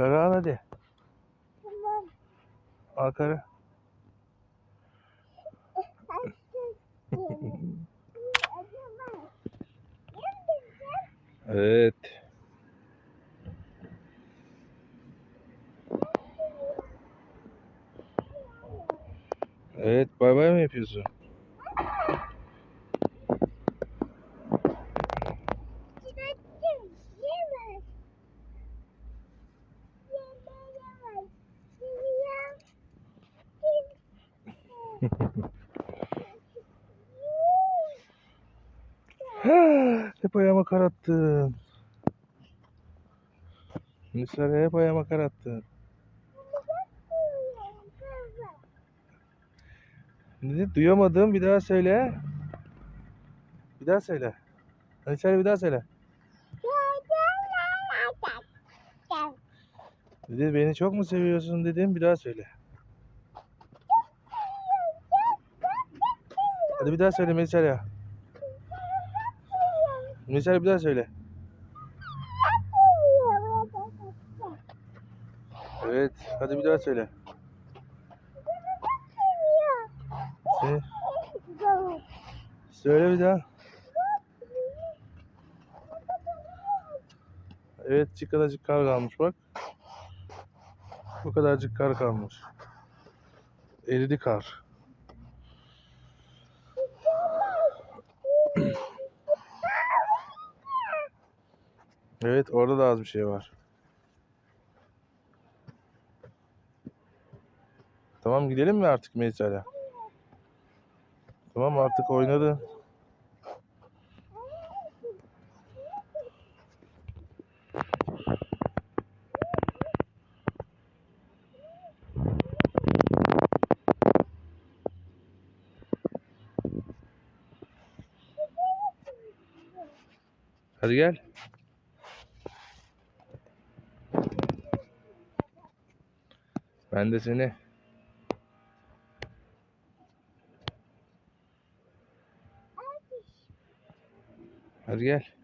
Karı al hadi. Tamam. Al karı. Evet. Evet, bay bay mı yapıyorsun? hep ayağıma kar attın. Nisare hep ayağıma kar attın. Ne duyamadım bir daha söyle. Bir daha söyle. Nisare bir daha söyle. Dedi beni çok mu seviyorsun dedim bir daha söyle. Hadi bir daha söyle Melisa'ya. Melisa'ya bir daha söyle. Evet hadi bir daha söyle. Seni, söyle bir daha. Evet şu kadarcık kar kalmış bak. Bu kadarcık kar kalmış. Eridi kar. Evet orada da az bir şey var. Tamam gidelim mi artık Melisa'yla? Tamam artık oynadı. Hadi gel. Ben de seni. Hadi gel.